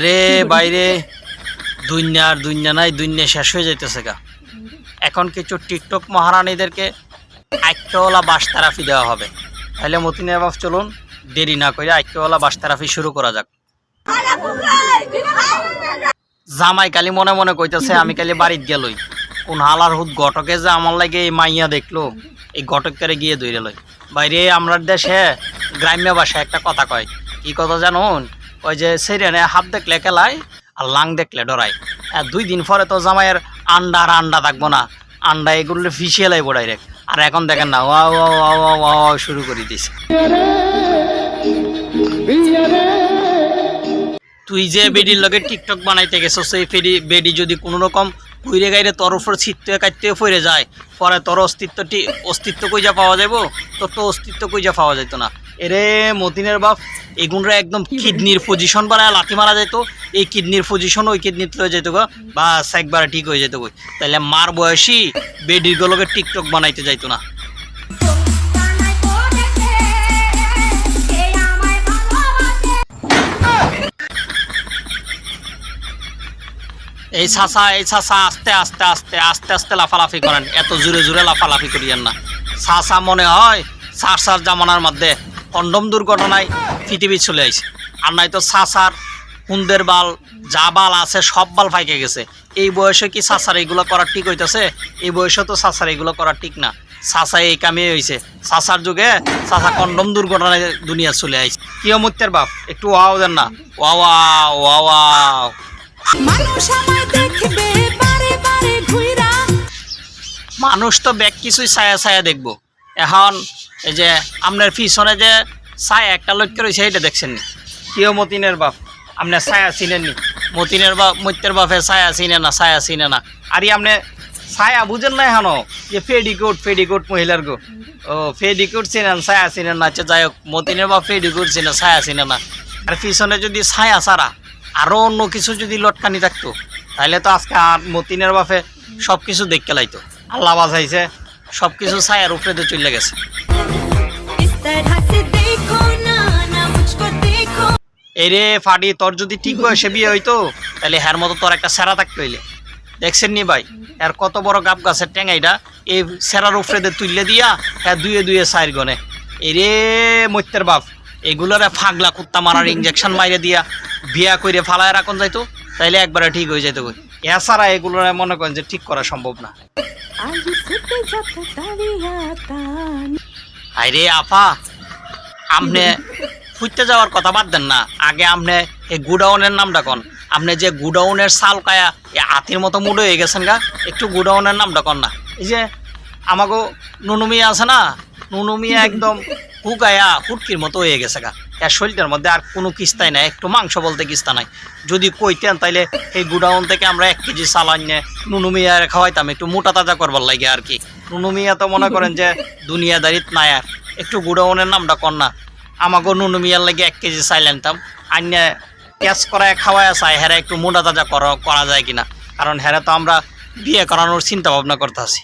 এরে বাইরে। দুনিয়ার দুনিয়া নাই, দুনিয়া শেষ হয়ে যাইতেছে গা। এখন কিছু টিকটক মহারানীদেরকে আইক্যওয়ালা বাস থেরাপি দেওয়া হবে। তাহলে মতিনের বাপ চলুন, দেরি না করে আইক্যওয়ালা বাস থেরাপি শুরু করা যাক। জামাই কালি মনে মনে কইতেছে, আমি কালি বাড়িত গেলই কোন হালার হুদ ঘটকে যে আমার লাগে এই মাইয়া দেখল, এই ঘটকের গিয়ে দৌড়ে লই। বাইরে আমরা দেশে গ্রাম্য ভাষায় একটা কথা কয়। কি কথা জানুন? ওই যে সেরেনে হাত দেখলে কেলায় আর লাং দেখলে ডরায়। দুই দিন পরে তো জামাইয়ের আন্ডা আর আন্ডা থাকব না। আন্ডা এগুলো ফিসিয়ে লাইবো ডাইরেক্ট আর এখন দেখেন না ওয়া শুরু করে দিছে। তুই যে বেডির লগে টিকটক বানাইতে গেছো, সেই ফেডি বেডি যদি কোনো রকম কুইরে গাইরে তোর উপর ছিটতে কাটতে ফিরে যায়, পরে তোর অস্তিত্ব টি- অস্তিত্ব কইজা পাওয়া যাইব? তোর তো অস্তিত্ব কইজা পাওয়া যেত না। এরে মতিনের বাপ, এগুনরা একদম কিডনির পজিশন বানায়, লাথি মারা যেত এই কিডনির পজিশন ওই কিডনিতে লয়ে যেত গো। বাস, একবার ঠিক হয়ে যেত গই তাহলে মার বয়সী বেডির গুলোকে টিকটক বানাইতে যাইতো না। এই ছাসা এই ছাসা আস্তে আস্তে আস্তে আস্তে আস্তে লাফালাফি করেন। এত জোরে জোরে লাফালাফি করিয়েন না। ছাসা মনে হয় সার সার জামানার মধ্যে কন্ডম দুর্ঘটনায় পৃথিবী চলে আইছে। আর নাই তো সাসার হুন্দের বাল যা বাল আছে সব বাল ফাইকে গেছে। এই বয়সে কি সাসার এইগুলো করা ঠিক হইতেছে? এই বয়সে তো সাসার এইগুলো করা ঠিক না। সাসা এই কামে হইছে। সাসার যুগে সাসা কন্ডম দুর্ঘটনায় দুনিয়া চলে আইছে। কি অমুত্তের বাপ? একটু ওয়াও দেন না। ওয়া ওয়া মানুষ তো ব্যাগ কিছুই ছায়া ছায়া দেখব। এখন এই যে আপনার পিছনে যে ছায়া একটা লক্ষ্য রয়েছে এটা দেখছেন নি? কেউ মতিনের বাপ? আপনার ছায়া চিনেন নি? মতিনের বাপ মত্যের বাপে ছায়া চিনে না ছায়া চিনে না। আর আপনি ছায়া বুঝেন না হানো যে ফেডিকোট ফেডিকোট মহিলার গো। ও ফেডিকোট চিনেন ছায়া চিনেন না। আচ্ছা যাই হোক মতিনের বাপ ফেডিকোট চিনে ছায়া চিনে না। আর পিছনে যদি ছায়া ছাড়া আরও অন্য কিছু যদি লটকানি থাকতো তাহলে তো আজকে আর মতিনের বাপে সব কিছু দেখতে লাইতো। আল্লাহ বাজাইছে সব কিছু ছায়ার উপরে তো চলে গেছে। এরে ফাটি তোর যদি ঠিক বয়সে বিয়ে হইতো তাহলে হ্যার মতো তোর একটা সেরা থাকতে হইলে। দেখছেন নি ভাই এর কত বড় গাপ গাছের ট্যাঙাইটা এই সেরার উপরে তুললে দিয়া হ্যাঁ দুয়ে দুয়ে সাইর গনে। এরে মৈত্যের বাপ এগুলোরে ফাগলা কুত্তা মারার ইঞ্জেকশন মাইরে দিয়া বিয়া কইরে ফালায় রাখুন যাইতো তাইলে একবারে ঠিক হয়ে যাইতো কই। এছাড়া এগুলোর মনে করেন যে ঠিক করা সম্ভব না। আইরে আফা আপনি ফুটতে যাওয়ার কথা বাদ দেন না। আগে আপনি এই গুডাউনের নামটা কন। আপনি যে গুডাউনের সাল কায়া এ হাতির মতো মুড হয়ে গেছেন গা, একটু গুডাউনের নামটা কন না। এই যে আমাকে নুনুমিয়া আছে না, নুনুমিয়া একদম হুকায়া হুটকির মতো হয়ে গেছে গা। এর শরীরের মধ্যে আর কোনো কিস্তাই নাই, একটু মাংস বলতে কিস্তা নাই। যদি কইতেন তাইলে এই গুডাউন থেকে আমরা এক কেজি সাল আনিয়ে নুনুমিয়া খাওয়াইতাম, একটু মোটা তাজা করবার লাগে আর কি। নুনুমিয়া তো মনে করেন যে দুনিয়াদারিত নায়ার। একটু গুডাউনের নামটা কন্যা আমাকেও আমাকে নুনুমিয়ার লাগে এক কেজি চাইল আনতাম। আনিয়ে ক্যাশ করায় খাওয়ায় চাই হেরা একটু মোটা তাজা করা করা যায় কিনা। কারণ হেরা তো আমরা বিয়ে করানোর চিন্তা ভাবনা করতে আছি।